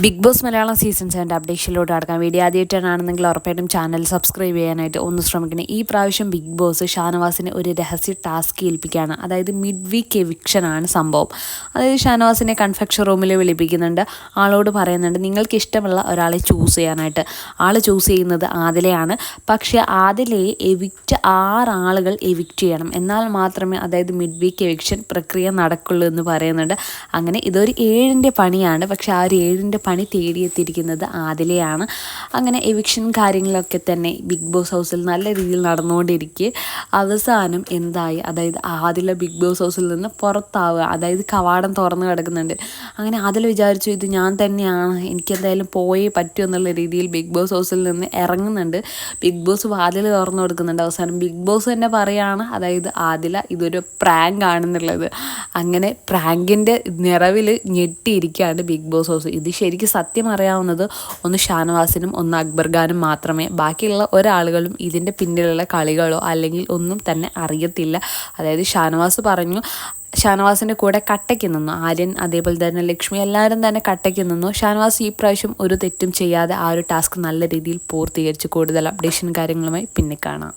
Big boss Malayalam season സെവന്റെ അപ്ഡേഷനിലോട്ട് കടക്കാം വീഡിയോ ആദ്യമായിട്ടാണെന്നെങ്കിൽ ഉറപ്പായിട്ടും ചാനൽ സബ്സ്ക്രൈബ് ചെയ്യാനായിട്ട് ഒന്ന് ശ്രമിക്കണം. ഈ പ്രാവശ്യം ബിഗ് ബോസ് ഷാനവാസിനെ ഒരു രഹസ്യ ടാസ്ക് ഏൽപ്പിക്കുകയാണ്. അതായത് മിഡ് വീക്ക് എവിക്ഷനാണ് സംഭവം. അതായത് ഷാനവാസിനെ കൺഫെക്ഷൻ റൂമിൽ വിളിപ്പിക്കുന്നുണ്ട്. ആളോട് പറയുന്നുണ്ട് നിങ്ങൾക്ക് ഇഷ്ടമുള്ള ഒരാളെ ചൂസ് ചെയ്യാനായിട്ട്. ആൾ ചൂസ് ചെയ്യുന്നത് ആദിലയാണ്. പക്ഷേ ആദിലയെ എവിക്റ്റ് ആറ് എവിക്റ്റ് ചെയ്യണം. എന്നാൽ മാത്രമേ അതായത് മിഡ് വീക്ക് എവിക്ഷൻ പ്രക്രിയ നടക്കുള്ളൂ എന്ന് പറയുന്നുണ്ട്. അങ്ങനെ ഇതൊരു ഏഴിന്റെ പണിയാണ്. പക്ഷേ ആ ഒരു ഏഴിന്റെ പണി തേടിയെത്തിയിരിക്കുന്നത് ആദിലയാണ്. അങ്ങനെ എവിക്ഷൻ കാര്യങ്ങളൊക്കെ തന്നെ ബിഗ് ബോസ് ഹൗസിൽ നല്ല രീതിയിൽ നടന്നുകൊണ്ടിരിക്കെ. അവസാനം എന്തായി? അതായത് ആദില ബിഗ് ബോസ് ഹൗസിൽ നിന്ന് പുറത്താവുക. അതായത് കവാടം തുറന്നു കിടക്കുന്നുണ്ട്. അങ്ങനെ ആദില വിചാരിച്ചു ഇത് ഞാൻ തന്നെയാണ്. എനിക്കെന്തായാലും പോയേ പറ്റൂ എന്നുള്ള രീതിയിൽ ബിഗ് ബോസ് ഹൗസിൽ നിന്ന് ഇറങ്ങുന്നുണ്ട്. ബിഗ് ബോസ് വാതിൽ തുറന്നു കൊടുക്കുന്നുണ്ട്. അവസാനം ബിഗ് ബോസ് തന്നെ പറയുകയാണ് അതായത് ആദില ഇതൊരു പ്രാങ്ക് ആണെന്നുള്ളത്. അങ്ങനെ പ്രാങ്കിന്റെ നിറവിൽ ഞെട്ടിയിരിക്കുകയാണ് ബിഗ് ബോസ് ഹൗസ് ഇത് ശരിക്കും സത്യം അറിയാവുന്നത് ഒന്ന് ഷാനവാസിനും ഒന്ന് അക്ബർ ഖാനും മാത്രമേ. ബാക്കിയുള്ള ഒരാളുകളും ഇതിന്റെ പിന്നിലുള്ള കളികളോ അല്ലെങ്കിൽ ഒന്നും തന്നെ അറിയത്തില്ല. അതായത് ഷാനവാസ് പറഞ്ഞു ഷാനവാസിന്റെ കൂടെ കട്ടയ്ക്ക് നിന്നു. ആര്യൻ അതേപോലെ തന്നെ ലക്ഷ്മി എല്ലാവരും തന്നെ കട്ടയ്ക്ക് നിന്നു. ഷാനവാസ് ഈ പ്രാവശ്യം ഒരു തെറ്റും ചെയ്യാതെ ആ ഒരു ടാസ്ക് നല്ല രീതിയിൽ പൂർത്തീകരിച്ച് കൂടുതൽ അപ്ഡേഷൻ കാര്യങ്ങളുമായി പിന്നെ കാണാം.